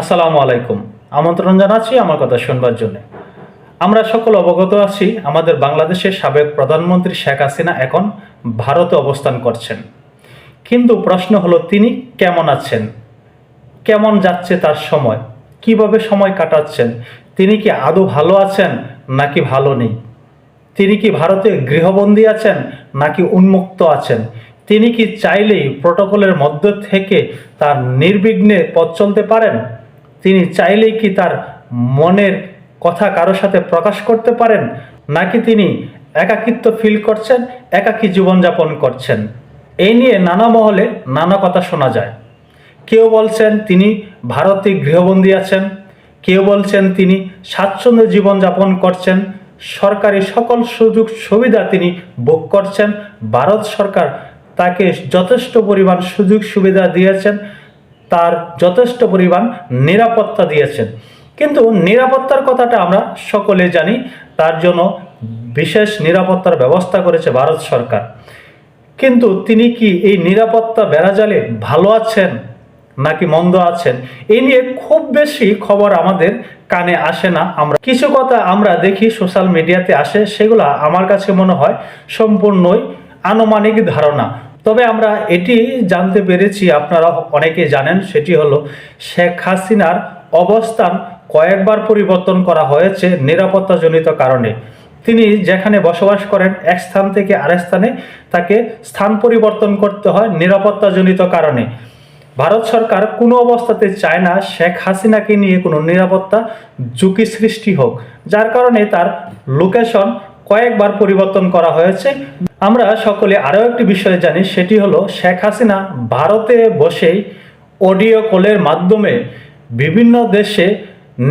আসসালামু আলাইকুম। আমন্ত্রণ জানাচ্ছি আমার কথা শুনবার জন্য। আমরা সকল অবগত আছি, আমাদের বাংলাদেশের সাবেক প্রধানমন্ত্রী শেখ হাসিনা এখন ভারতে অবস্থান করছেন। কিন্তু প্রশ্ন হলো, তিনি কেমন আছেন? কেমন যাচ্ছে তার সময়? কীভাবে সময় কাটাচ্ছেন? তিনি কি আদৌ ভালো আছেন নাকি ভালো নেই? তিনি কি ভারতে গৃহবন্দী আছেন নাকি উন্মুক্ত আছেন? তিনি কি চাইলেই প্রোটোকলের মধ্য থেকে তার নির্বিঘ্নে পথ চলতে পারেন? তিনি চাইলেই কি তার মনের কথা কারোর সাথে প্রকাশ করতে পারেন? নাকি তিনি একাকিত্ব ফিল করছেন, একাকী জীবনযাপন করছেন? এই নিয়ে নানা মহলে নানা কথা শোনা যায়। কেউ বলছেন তিনি ভারতে গৃহবন্দী আছেন, কেউ বলছেন তিনি স্বাচ্ছন্দ্য জীবনযাপন করছেন, সরকারি সকল সুযোগ সুবিধা তিনি ভোগ করছেন, ভারত সরকার তাকে যথেষ্ট পরিমাণ সুযোগ সুবিধা দিয়েছেন তার যথেষ্ট পরিমাণ নিরাপত্তা দিয়েছেন। কিন্তু নিরাপত্তার কথাটা আমরা সকলে জানি, তার জন্য বিশেষ নিরাপত্তার ব্যবস্থা করেছে ভারত সরকার। কিন্তু তিনি কি এই নিরাপত্তা বেড়াজালে ভালো আছেন নাকি মন্দ আছেন এই নিয়ে খুব বেশি খবর আমাদের কানে আসে না। আমরা কিছু কথা আমরা দেখি সোশ্যাল মিডিয়াতে আসে, সেগুলো আমার কাছে মনে হয় সম্পূর্ণই আনুমানিক ধারণা। তবে আমরা এটি জানতে পেরেছি, আপনারা অনেকে জানেন, সেটি হলো শেখ হাসিনার অবস্থান কয়েকবার পরিবর্তন করা হয়েছে নিরাপত্তাজনিত কারণে। তিনি যেখানে বসবাস করেন, এক স্থান থেকে আরেক স্থানে তাকে স্থান পরিবর্তন করতে হয় নিরাপত্তাজনিত কারণে। ভারত সরকার কোনো অবস্থাতে চায় না শেখ হাসিনাকে নিয়ে কোনো নিরাপত্তা ঝুঁকি সৃষ্টি হোক, যার কারণে তার লোকেশন কয়েকবার পরিবর্তন করা হয়েছে। আমরা সকলে আরও একটি বিষয়ে জানি, সেটি হলো শেখ হাসিনা ভারতে বসেই অডিও কলের মাধ্যমে বিভিন্ন দেশে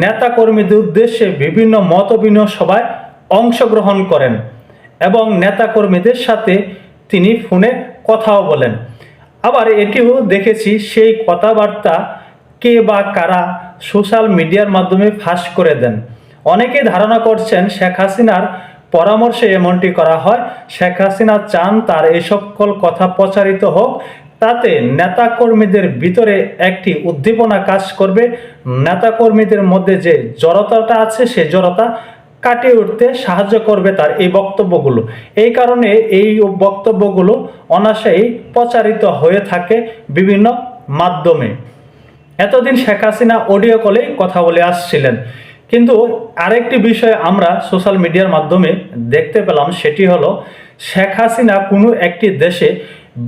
নেতাকর্মীদের উদ্দেশ্যে বিভিন্ন মত বিনিময় সভায় অংশগ্রহণ করেন এবং নেতাকর্মীদের সাথে তিনি ফোনে কথাও বলেন। আবার এটিও দেখেছি সেই কথাবার্তা কে বা কারা সোশ্যাল মিডিয়ার মাধ্যমে ফাঁস করে দেন। অনেকে ধারণা করছেন শেখ হাসিনার পরামর্শে এমনটি করা হয়, শেখ হাসিনা চান তার এই সকল কথা প্রচারিত হোক, তাতে নেতাকর্মীদের ভিতরে একটি উদ্দীপনা কাজ করবে। নেতাকর্মীদের মধ্যে যে জড়তাটা আছে, সে জড়তা কাটিয়ে উঠতে সাহায্য করবে তার এই বক্তব্যগুলো। এই কারণে এই বক্তব্যগুলো অনাশায়ী প্রচারিত হয়ে থাকে বিভিন্ন মাধ্যমে। এতদিন শেখ হাসিনা অডিও কলেই কথা বলে আসছিলেন। কিন্তু আরেকটি বিষয় আমরা সোশ্যাল মিডিয়ার মাধ্যমে দেখতে পেলাম, সেটি হলো শেখ হাসিনা কোনো একটি দেশে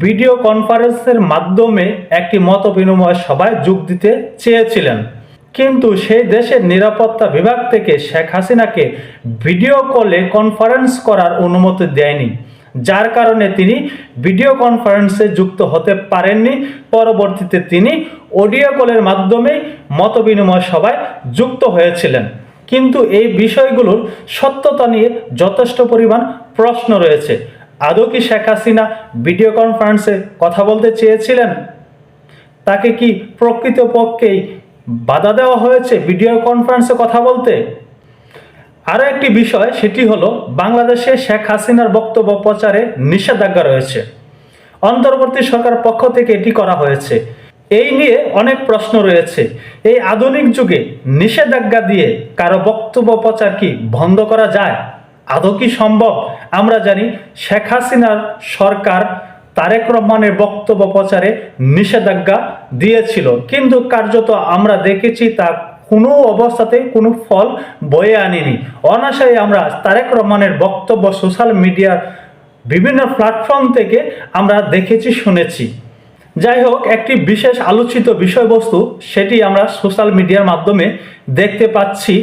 ভিডিও কনফারেন্সের মাধ্যমে একটি মত বিনিময় সভায় যোগ দিতে চেয়েছিলেন। কিন্তু সেই দেশের নিরাপত্তা বিভাগ থেকে শেখ হাসিনাকে ভিডিও কলে কনফারেন্স করার অনুমতি দেয়নি। যার কারণে তিনি ভিডিও কনফারেন্সে যুক্ত হতে পারেননি। পরবর্তীতে তিনি অডিও কলের মাধ্যমে মত বিনিময় সভায় যুক্ত হয়েছিলেন। কিন্তু এই বিষয়গুলোর সত্যতা নিয়ে যথেষ্ট পরিমাণ প্রশ্ন রয়েছে। আদৌ কি শেখ হাসিনা ভিডিও কনফারেন্সে কথা বলতে চেয়েছিলেন? তাকে কি প্রকৃতপক্ষেই বাধা দেওয়া হয়েছে ভিডিও কনফারেন্সে কথা বলতে? আরও একটি বিষয়, সেটি হলো বাংলাদেশে শেখ হাসিনার বক্তব্য প্রচারে নিষেধাজ্ঞা রয়েছে। অন্তর্বর্তী সরকার পক্ষ থেকে এটি করা হয়েছে। এই নিয়ে অনেক প্রশ্ন রয়েছে। এই আধুনিক যুগে নিষেধাজ্ঞা দিয়ে কারও বক্তব্য প্রচার কি বন্ধ করা যায়? আদৌ কি সম্ভব? আমরা জানি শেখ হাসিনার সরকার তারেক রহমানের বক্তব্য প্রচারে নিষেধাজ্ঞা দিয়েছিল। কিন্তু কার্যত আমরা দেখেছি তা কোনো অবস্থাতে কোনো ফল বয়ে আনেনি। অনাশায় আমরা তারেক রহমানের বক্তব্য সোশ্যাল মিডিয়ার বিভিন্ন প্ল্যাটফর্ম থেকে আমরা দেখেছি, শুনেছি। যাই হোক, একটি বিশেষ আলোচিত বিষয়বস্তু, সেটি আমরা সোশ্যাল মিডিয়ার মাধ্যমে দেখতে পাচ্ছি।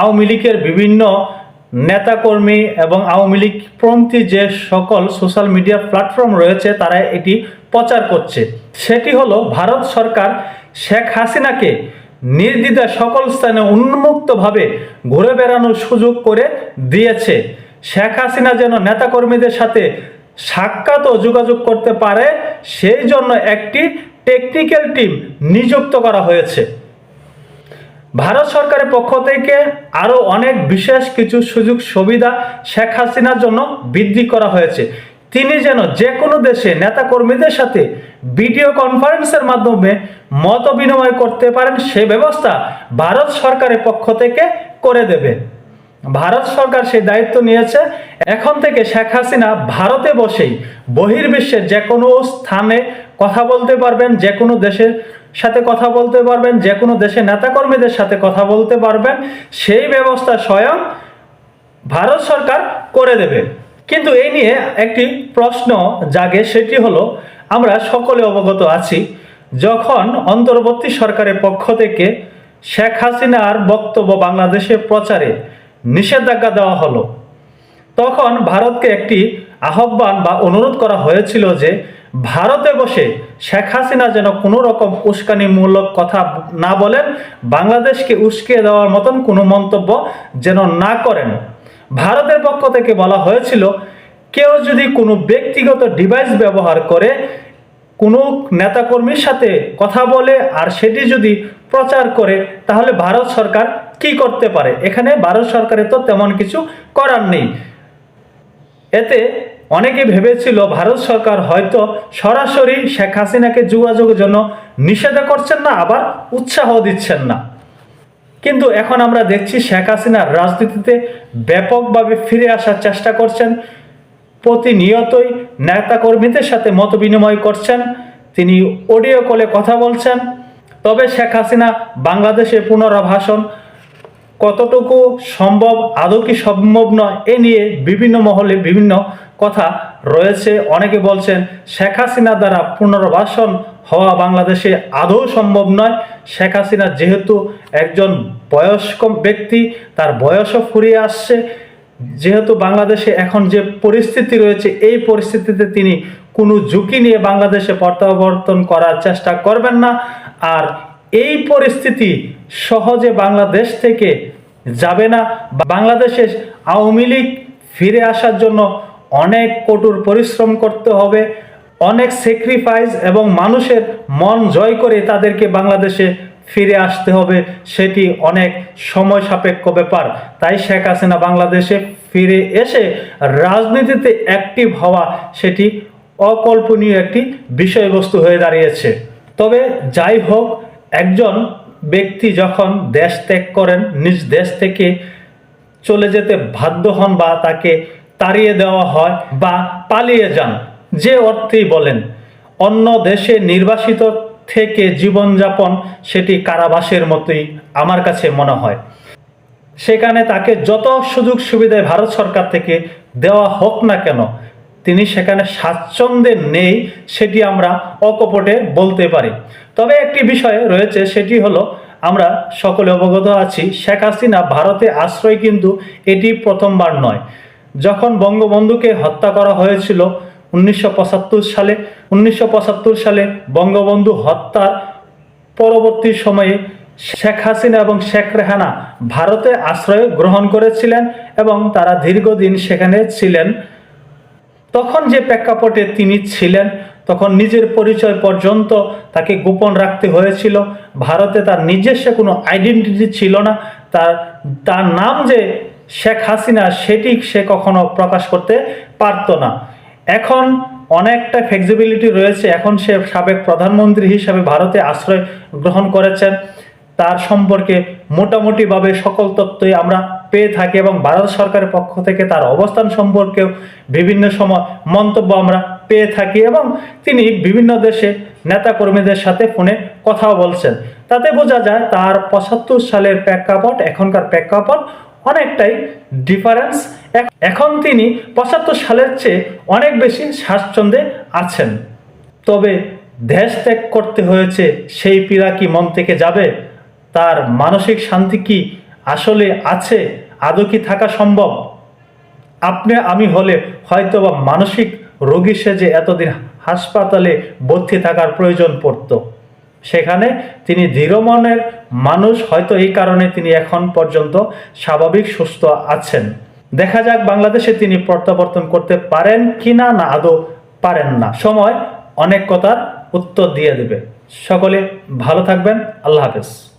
আওয়ামী লীগের বিভিন্ন নেতাকর্মী এবং আওয়ামী লীগ পন্থী যে সকল সোশ্যাল মিডিয়া প্ল্যাটফর্ম রয়েছে, তারা এটি প্রচার করছে। সেটি হলো, ভারত সরকার শেখ হাসিনাকে নির্দ্বিধা সকল স্থানে উন্মুক্তভাবে ঘুরে বেড়ানোর সুযোগ করে দিয়েছে। শেখ হাসিনা যেন নেতাকর্মীদের সাথে সাক্ষাৎ ও যোগাযোগ করতে পারে, সেই জন্য একটি টেকনিক্যাল টিম নিযুক্ত করা হয়েছে। ভারত সরকারের পক্ষ থেকে আরও অনেক বিশেষ কিছু সুযোগ সুবিধা শেখ হাসিনার জন্য বৃদ্ধি করা হয়েছে। তিনি যেন যে কোনো দেশে নেতাকর্মীদের সাথে ভিডিও কনফারেন্সের মাধ্যমে মত বিনিময় করতে পারেন, সে ব্যবস্থা ভারত সরকারের পক্ষ থেকে করে দেবে। ভারত সরকার সেই দায়িত্ব নিয়েছে। এখন থেকে শেখ হাসিনা ভারতে বসেই বহির্বিশ্বের যে কোনো স্থানে কথা বলতে পারবেন যে কোনো দেশের সাথে কথা বলতে পারবেন যে কোনো দেশের নেতাকর্মীদের সাথে কথা বলতে পারবেন। সেই ব্যবস্থা স্বয়ং ভারত সরকার করে দেবে। কিন্তু এই নিয়ে একটি প্রশ্ন জাগে, সেটি হলো, আমরা সকলে অবগত আছি, যখন অন্তর্বর্তী সরকারের পক্ষ থেকে শেখ হাসিনার বক্তব্য বাংলাদেশে প্রচারে নিষেধাজ্ঞা দেওয়া হলো, তখন ভারতকে একটি আহ্বান বা অনুরোধ করা হয়েছিল যে ভারতে বসে শেখ হাসিনা যেন কোনো রকম উস্কানিমূলক কথা না বলেন, বাংলাদেশকে উস্কে দেওয়ার মতন কোনো মন্তব্য যেন না করেন। ভারতের পক্ষ থেকে বলা হয়েছিল, কেউ যদি কোনো ব্যক্তিগত ডিভাইস ব্যবহার করে, কোনো নেতাকর্মীর সাথে কথা বলে আর সেটি যদি প্রচার করে, তাহলে ভারত সরকার কি করতে পারে? এখানে ভারত সরকারের তো তেমন কিছু করার নেই। এতে অনেকে ভেবেছিল ভারত সরকার হয়তো সরাসরি শেখ হাসিনাকে যোগাযোগের জন্য নিষেধ করছেন না, আবার উৎসাহ দিচ্ছেন না। কিন্তু এখন আমরা দেখছি শেখ হাসিনা রাজনীতিতে ব্যাপকভাবে ফিরে আসার চেষ্টা করছেন। প্রতিনিয়তই নেতাকর্মীদের সাথে মত বিনিময় করছেন। তিনি অডিও কলে কথা বলছেন। তবে শেখ হাসিনা বাংলাদেশে পুনরাভাষণ কতটুকু সম্ভব, আদৌ কি সম্ভব নয়, এ নিয়ে বিভিন্ন মহলে বিভিন্ন কথা রয়েছে। অনেকে বলছেন শেখ হাসিনা দ্বারা পুনর্বাসন হওয়া বাংলাদেশে আদৌ সম্ভব নয়। শেখ হাসিনা যেহেতু একজন বয়স্ক ব্যক্তি, তার বয়সও ফুরিয়ে আসছে। যেহেতু বাংলাদেশে এখন যে পরিস্থিতি রয়েছে, এই পরিস্থিতিতে তিনি কোনো ঝুঁকি নিয়ে বাংলাদেশে প্রত্যাবর্তন করার চেষ্টা করবেন না। আর এই পরিস্থিতি সহজে বাংলাদেশ থেকে যাবে না। বাংলাদেশে আওয়ামী লীগ ফিরে আসার জন্য অনেক কঠোর পরিশ্রম করতে হবে, অনেক স্যাক্রিফাইস এবং মানুষের মন জয় করে তাদেরকে বাংলাদেশে ফিরে আসতে হবে, সেটি অনেক সময় সাপেক্ষ ব্যাপার। তাই শেখ হাসিনা বাংলাদেশে ফিরে এসে রাজনীতিতে অ্যাক্টিভ হওয়া সেটি অকল্পনীয় একটি বিষয়বস্তু হয়ে দাঁড়িয়েছে। তবে যাই হোক, একজন ব্যক্তি যখন দেশ ত্যাগ করেন, নিজ দেশ থেকে চলে যেতে বাধ্য হন বা তাকে তাড়িয়ে দেওয়া হয় বা পালিয়ে যান। যে অর্থেই বলেন, অন্য দেশে নির্বাসিত থেকে জীবনযাপন সেটি কারাবাসের মতোই আমার কাছে মনে হয়। সেখানে তাকে যত সুযোগ সুবিধায় ভারত সরকার থেকে দেওয়া হোক না কেন, তিনি সেখানে স্বাচ্ছন্দ্যে নেই সেটি আমরা অকপটে বলতে পারি। তবে একটি বিষয় রয়েছে, সেটি হলো, আমরা সকলে অবগত আছি, শেখ হাসিনা ভারতে আশ্রয় কিন্তু এটি প্রথমবার নয়। যখন বঙ্গবন্ধুকে হত্যা করা হয়েছিল উনিশশো পঁচাত্তর সালে, উনিশশো পঁচাত্তর সালে বঙ্গবন্ধু হত্যার পরবর্তী সময়ে শেখ হাসিনা এবং শেখ রেহানা ভারতে আশ্রয় গ্রহণ করেছিলেন এবং তারা দীর্ঘদিন সেখানে ছিলেন। তখন যে প্রেক্ষাপটে তিনি ছিলেন, তখন নিজের পরিচয় পর্যন্ত তাকে গোপন রাখতে হয়েছিল। ভারতে তার নিজস্ব কোনো আইডেন্টিটি ছিল না। তার তার নাম যে শেখ হাসিনা সেটি সে কখনো প্রকাশ করতে পারত না। এখন অনেকটা ফ্লেক্সিবিলিটি রয়েছে। এখন সে সাবেক প্রধানমন্ত্রী হিসাবে ভারতে আশ্রয় গ্রহণ করেছেন। তার সম্পর্কে মোটামুটিভাবে সকল তথ্যই আমরা পেয়ে থাকি এবং ভারত সরকারের পক্ষ থেকে তার অবস্থান সম্পর্কেও বিভিন্ন সময় মন্তব্য আমরা পেয়ে থাকি এবং তিনি বিভিন্ন দেশে নেতাকর্মীদের সাথে ফোনে কথাও বলছেন। তাতে বোঝা যায়, তার পঁচাত্তর সালের প্রেক্ষাপট, এখনকার প্রেক্ষাপট অনেকটাই ডিফারেন্স এখন তিনি পঁচাত্তর সালের চেয়ে অনেক বেশি স্বাচ্ছন্দ্যে আছেন। তবে দেশ ত্যাগ করতে হয়েছে সেই পীড়া কি মন থেকে যাবে? তার মানসিক শান্তি কি আসলে আছে? আদৌ কি থাকা সম্ভব? আপনি, আমি হলে হয়তো বা মানসিক রোগী সেজে এতদিন হাসপাতালে ভর্তি থাকার প্রয়োজন পড়তো। সেখানে তিনি দৃঢ় মনের মানুষ হয়তো এই কারণে তিনি এখন পর্যন্ত স্বাভাবিক সুস্থ আছেন। দেখা যাক বাংলাদেশে তিনি প্রত্যাবর্তন করতে পারেন কি না না আদৌ পারেন না। সময় অনেক কথার উত্তর দিয়ে দেবে। সকলে ভালো থাকবেন। আল্লাহ হাফেজ।